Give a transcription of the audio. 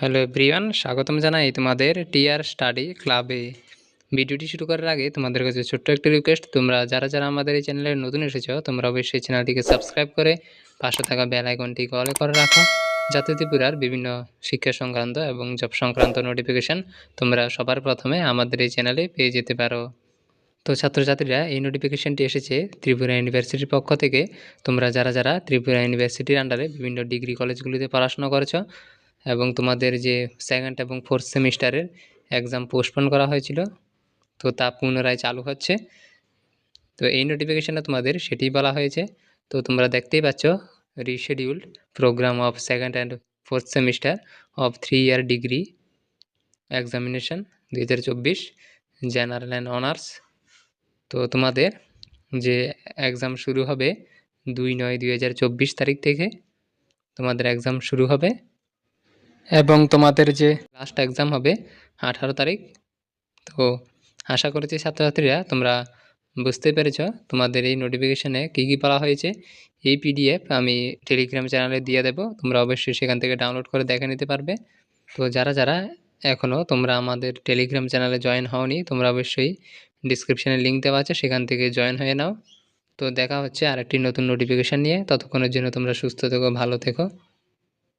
Hello everyone, স্বাগতম জানাই তোমাদের টিআর স্টাডি ক্লাবে। ভিডিওটি শুরু করার আগে তোমাদের কাছে ছোট্ট একটি রিকোয়েস্ট তোমরা যারা যারা আমাদের এই চ্যানেলে নতুন এসেছ, তোমরা অবশ্যই চ্যানেলটিকে সাবস্ক্রাইব করে পাশে থাকা বেল আইকনটি কল করে রাখো। যাতে ত্রিপুরার বিভিন্ন শিক্ষা সংক্রান্ত এবং জব সংক্রান্ত নোটিফিকেশান তোমরা সবার প্রথমে আমাদের এই চ্যানেলে পেয়ে যেতে পারো। তো ছাত্রছাত্রীরা, এই নোটিফিকেশানটি এসেছে ত্রিপুরা ইউনিভার্সিটির পক্ষ থেকে। তোমরা যারা যারা ত্রিপুরা ইউনিভার্সিটির আন্ডারে বিভিন্ন ডিগ্রি কলেজগুলিতে পড়াশোনা করেছ এবং তোমাদের যে সেকেন্ড এবং ফোর্থ সেমিস্টারের এক্সাম পোস্টপোন করা হয়েছিল, তো তা পুনরায় চালু হচ্ছে। তো এই নোটিফিকেশানে তোমাদের সেটি বলা হয়েছে। তো তোমরা দেখতেই পাচ্ছ rescheduled programme of second and fourth semester of three year degree examination দুই হাজার চব্বিশ জেনারেল অ্যান্ড অনার্স তো তোমাদের যে এক্সাম শুরু হবে দুই নয় দুই তারিখ থেকে, তোমাদের এক্সাম শুরু হবে। এবং তোমাদের যে লাস্ট এক্সাম হবে আঠারো তারিখ, তো আশা করছি ছাত্রছাত্রীরা তোমরা বুঝতে পেরেছ তোমাদের এই নোটিফিকেশানে কী কী বলা হয়েছে। এই পিডিএফ আমি টেলিগ্রাম চ্যানেলে দিয়ে দেবো, তোমরা অবশ্যই সেখান থেকে ডাউনলোড করে দেখে নিতে পারবে। তো যারা যারা এখনও তোমরা আমাদের টেলিগ্রাম চ্যানেলে জয়েন হওনি, তোমরা অবশ্যই ডিসক্রিপশানে লিঙ্ক দেওয়া আছে, সেখান থেকে জয়েন হয়ে নাও। তো দেখা হচ্ছে আরেকটি নতুন নোটিফিকেশান নিয়ে, ততক্ষণের জন্য তোমরা সুস্থ থেকো, ভালো থেকো।